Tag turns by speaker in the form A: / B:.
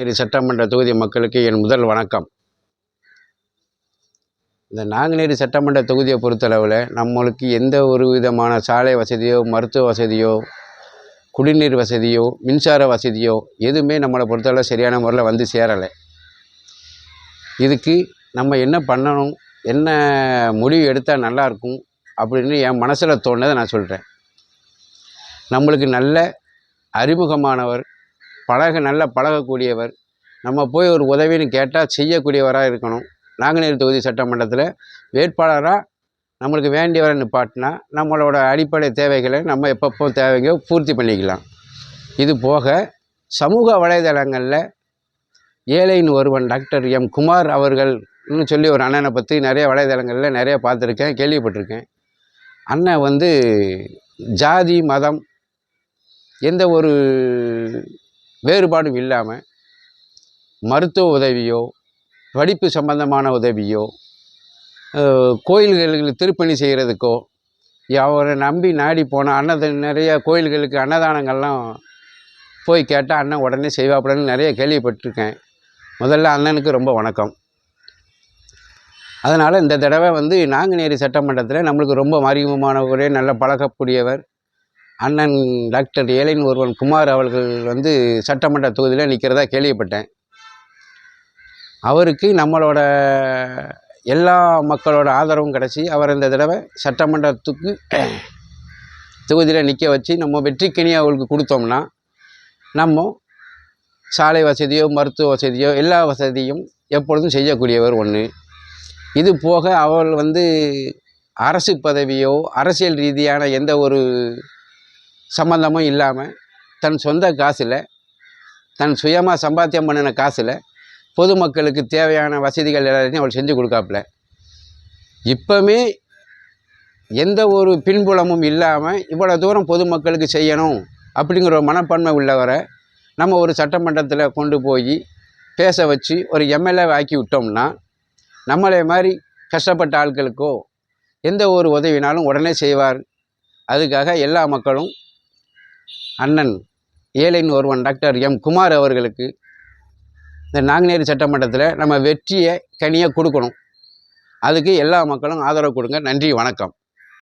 A: நாங்குநேரி சட்டமன்ற தொகுதி மக்களுக்கு என் முதல் வணக்கம். இந்த நாங்குநேரி சட்டமன்ற தொகுதியை பொறுத்தளவில் நம்மளுக்கு எந்த ஒரு விதமான சாலை வசதியோ மருத்துவ வசதியோ குடிநீர் வசதியோ மின்சார வசதியோ எதுவுமே நம்மளை பொறுத்தளவு சரியான முறையில் வந்து சேரலை. இதுக்கு நம்ம என்ன பண்ணணும் என்ன முடிவு எடுத்தால் நல்லாயிருக்கும் அப்படின்னு என் மனசில் தோணுதை நான் சொல்கிறேன் நம்மளுக்கு நல்ல அறிமுகமானவர் பழக நல்லா பழகக்கூடியவர். நம்ம போய் ஒரு உதவின்னு கேட்டால் செய்யக்கூடியவராக இருக்கணும். நாங்குநேரி தொகுதி சட்டமன்றத்தில் வேட்பாளராக நம்மளுக்கு வேண்டியவரை நிப்பாட்டினா நம்மளோட அடிப்படை தேவைகளை நம்ம எப்பப்போ தேவையோ பூர்த்தி பண்ணிக்கலாம். இது போக சமூக வலைதளங்களில் ஏழையின் ஒருவன் டாக்டர் எம். குமார் அவர்கள்னு சொல்லி ஒரு அண்ணனை பற்றி நிறைய வலைதளங்களில் நிறைய பார்த்துருக்கேன் கேள்விப்பட்டிருக்கேன். அண்ணன் வந்து ஜாதி மதம் எந்த ஒரு வேறுபாடும் இல்லாமல் மருத்துவ உதவியோ படிப்பு சம்பந்தமான உதவியோ கோயில்களுக்கு திருப்பணி செய்கிறதுக்கோ அவரை நம்பி நாடி போன அன்னத நிறைய கோயில்களுக்கு அன்னதானங்கள்லாம் போய் கேட்டால் அண்ணன் உடனே செய்வாப்படன்னு நிறைய கேள்விப்பட்டிருக்கேன். முதல்ல அண்ணனுக்கு ரொம்ப வணக்கம். அதனால் இந்த தடவை வந்து நாங்குநேரி சட்டமன்றத்தில் நம்மளுக்கு ரொம்ப அறிமுகமானவரே நல்ல பழகக்கூடியவர். அண்ணன் டாக்டர் ஏழின் ஒருவன் குமார் அவர்கள் வந்து சட்டமன்ற தொகுதியில் நிற்கிறதா கேள்விப்பட்டேன். அவருக்கு நம்மளோட எல்லா மக்களோட ஆதரவும் கிடச்சி அவர் இந்த தடவை சட்டமன்றத்துக்கு தொகுதியில் நிற்க வச்சு நம்ம வெற்றிக்கனி அவளுக்கு கொடுத்தோம்னா நம்ம சாலை வசதியோ மருத்துவ வசதியோ எல்லா வசதியும் எப்பொழுதும் செய்யக்கூடியவர் ஒன்று இது போக அவள் வந்து அரசு பதவியோ அரசியல் ரீதியான எந்த ஒரு சம்மந்தமும் இல்லாமல் தன் சொந்த காசில் தன் சுயமாக சம்பாத்தியம் பண்ணின காசில் பொதுமக்களுக்கு தேவையான வசதிகள் எல்லாத்தையும் அவள் செஞ்சு கொடுக்காப்புல. இப்போமே எந்த ஒரு பின்புலமும் இல்லாமல் இவ்வளோ தூரம் பொதுமக்களுக்கு செய்யணும் அப்படிங்கிற ஒரு மனப்பான்மை உள்ளவரை நம்ம ஒரு சட்டமன்றத்தில் கொண்டு போய் பேச வச்சு ஒரு எம்எல்ஏ ஆக்கி விட்டோம்னா நம்மளே மாதிரி கஷ்டப்பட்ட ஆட்களுக்கோ எந்த ஒரு உதவினாலும் உடனே செய்வார். அதுக்காக எல்லா மக்களும் அண்ணன் ஏழையின் ஒருவன் டாக்டர் எம் குமார் அவர்களுக்கு இந்த நாங்குநேரி சட்டமன்றத்தில் நம்ம வெற்றியை கனியாக கொடுக்கணும். அதுக்கு எல்லா மக்களும் ஆதரவு கொடுங்க. நன்றி வணக்கம்.